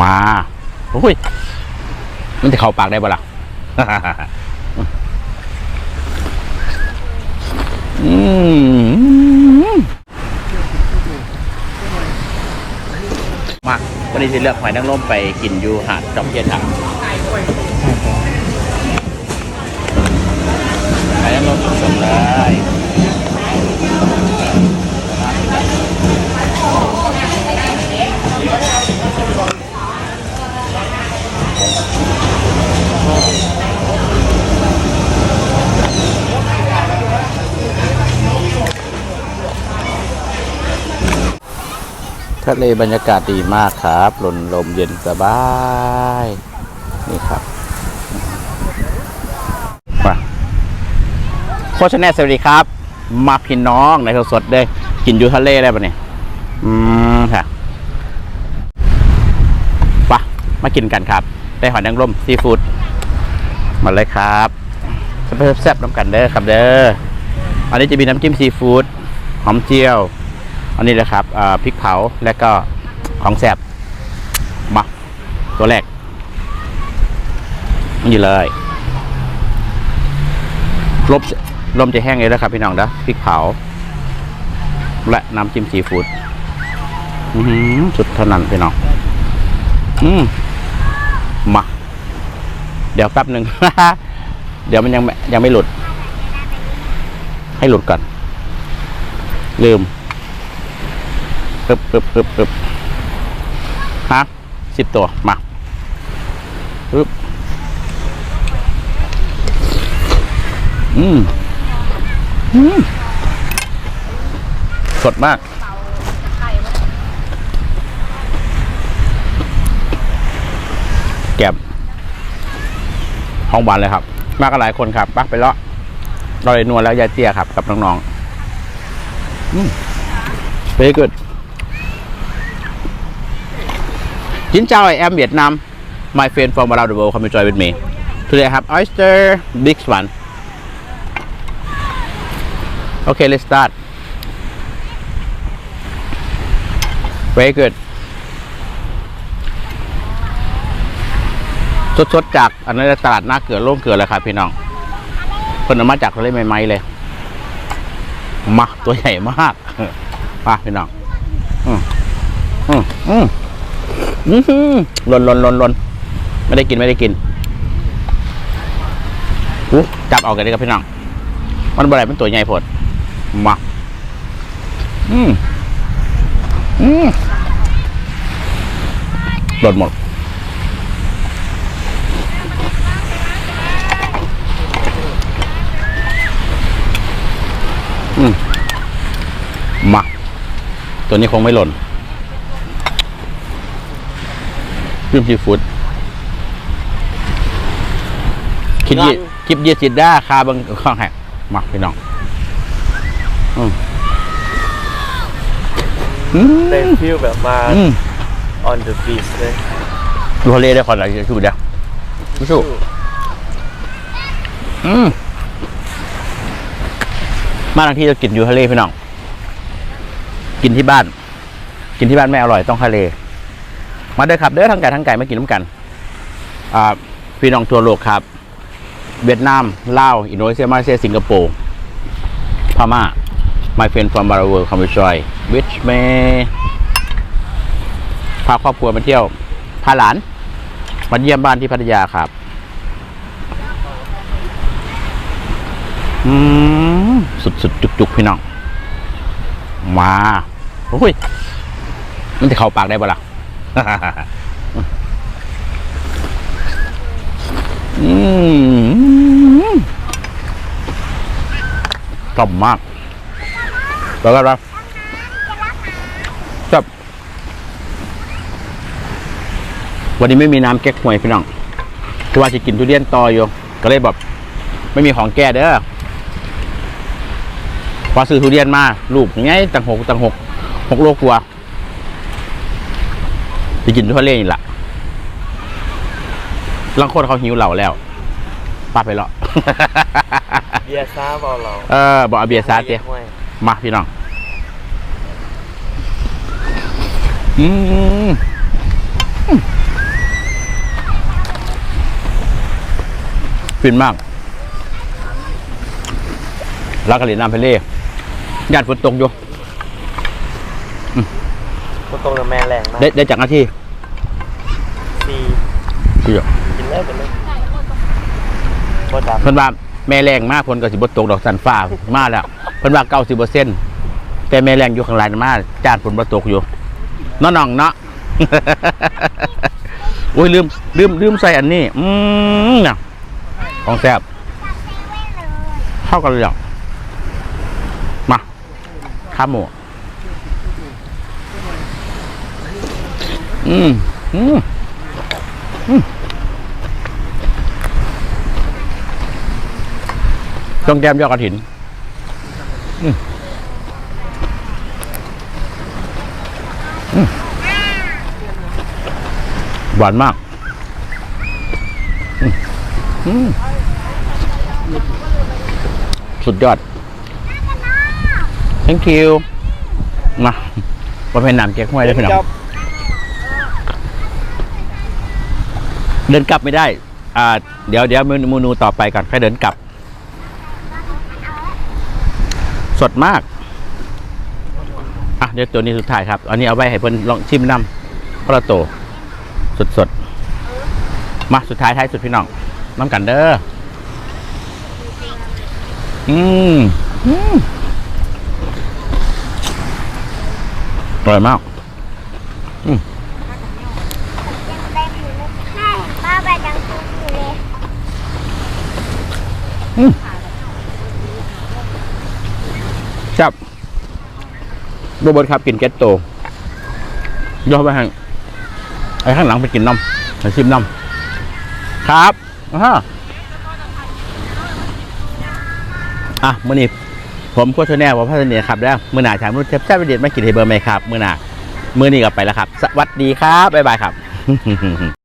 มาโอ้ยมันจะเข้าปากได้บ่ล่ะอืมมาวันนี้จะเลือกหอยนางรมไปกินอยู่หาดจอมเทียนครับหอยนางรมสดเลย ทะเลบรรยากาศดีมากครับลมลมเย็นสบาย นี่ครับมาโคชแนลสวัสดีครับ มาพี่น้องในสดๆเลยกินอยู่ทะเลได้ปะเนี่ยอืมค่ะปะมากินกันครับ ได้หอยนางรมซีฟู้ดมาเลยครับแซ่บๆน้ำกันเด้อครับเด้ออันนี้จะมีน้ำจิ้มซีฟู้ดหอมเจียว อันนี้นะครับพริกเผาและก็ของแสบมาตัวแรกนี่เลยลมลมจะแห้งเลยนะครับพี่น้องนะพริกเผา และน้ำจิ้มซีฟู้ดอื้อหือสุดเท่านั้นพี่น้องอืมมา เดี๋ยวแป๊บหนึ่ง เดี๋ยวมันยังยังไม่หลุด ให้หลุดก่อน ลืม ปึ๊บปึ๊บปึ๊บปึ๊บฮะสิบตัว มาปึ๊บอืมอืมสดมาก แก็บห้องบานเลยครับ มากันหลายคนครับปักไปเลาะเราเลยนวลแล้วยายเตี้ยครับ กับน้องๆ อืม very good Xin chào, I am Vietnam. My friend from around the world come and join with me. Today I have oyster, big one. Okay, let's start. Very good. สดๆจากอันนี้ตลาดหน้าเกลือโล่งเกลือเลยครับพี่น้องเพิ่นเอามาจากทะเลใหม่ๆเลย มาตัวใหญ่มากมาพี่น้อง อืมอืมอืม อืมหล่นหล่นหล่นหล่นไม่ได้กินไม่ได้กินอู้จับเอากันเลยครับพี่น้อง มันบ่ได้เป็นตัวใหญ่โพดมาอืมอืมหล่นหมดอืมมา ตัวนี้คงไม่หล่น จิ้มซีฟู้ดคิดยีคลิปยีสิดด้าคาเบังข้างแหกมาพี่น้องอืมอืมได้ฟิลแบบมาอืม on the beach เลยดูทะเลได้คนอะไรชูเดียวชูอืมมาทางที่จะกินอยู่ทะเลพี่น้อง กินที่บ้าน กินที่บ้านไม่อร่อยต้องทะเล มาเด้อครับเด้อทั้งไก่ทั้งไก่มากินน้ำกันพี่น้องทั่วโลกครับ เวียดนามลาวอินโดนีเซียมาเลเซียสิงคโปร์พม่า my friend from around the world come to join which may พาครอบครัวมาเที่ยว พาหลาน มาเยี่ยมบ้านที่พัทยาครับ อืม สุดๆ จุกๆ พี่น้อง มา โอ้ย มันจะเข้าปากได้ปะล่ะอืม ชอบมากแล้วก็รับชอบวันนี้ไม่มีน้ำแก้หวยพี่น้องคือว่าจะกินทุเรียนต่ออยู่ ก็เลยแบบไม่มีของแก้เด้อพอซื้อทุเรียนมา ลูกไงตั้งหกตังหกหกโลกว่า จะกินทั่วเรื่องนี่ละลังคนเขาหิวเหล่าแล้วปาไปเลาะเบียซาบอกเราเออบอกเบียซาเตี้มาพี่น้อง อืมฟินมากรักกะหรี่น้ำทะเล่ญาติฝนตกอยู่ ก็ตรงกับแม่แรงมากได้ได้จากหน้าที่ซีที่อยู่กินเลยกินเลยโคตรดับเพิ่นว่าแม่แรงมากเพิ่นก็สิบ่ตกดอกสันฟ้ามาแล้วเพิ่นว่าเก้าสิบเปอร์เซ็นต์แต่แม่แรงอยู่ข้างหลังมาจานฝนบ่ตกอยู่เน้อน้องเนาะโอ้ยลืมลืมลืมใส่อันนี้ อืมน่ะของแซ่บเข้ากันเลยอะมาข้าวหมู อืมอืมอืมต้องแก้มยอดกระถินอืมหวานมาก สุดยอด thank you มาประเภทน้ำแก๊กห้วยได้พี่น้อง เดินกลับไม่ได้ อ่า เดี๋ยวเดี๋ยวเมนูต่อไปก่อนแค่เดินกลับ สดมาก อะ เดี๋ยวตัวนี้สุดท้ายครับ อันนี้เอาไว้ให้เพิ่นลองชิมน้ำพระโต สดสดๆมาสุดท้ายท้ายสุดพี่น้องน้ำกันเด้อ อืมอืมอร่อยมาก ใช่ป้าไปดังตุ้อยู่เลย ครับโรเบิร์ตครับกินเกตโตย่อไปให้ไอ้ข้างหลังไปกินน้ำไปชิมน้ำครับอ่าอะมื่อนี้ผมโคชแนลว่าพัฒนีครับแล้วมื่อหน้าถามรุ่นเชฟแซ่บเด็ดมากินให้เบอร์ไหมครับมื่อหน้ามื่อนี้กลับไปแล้วครับ สวัสดีครับ บ๊ายบายครับ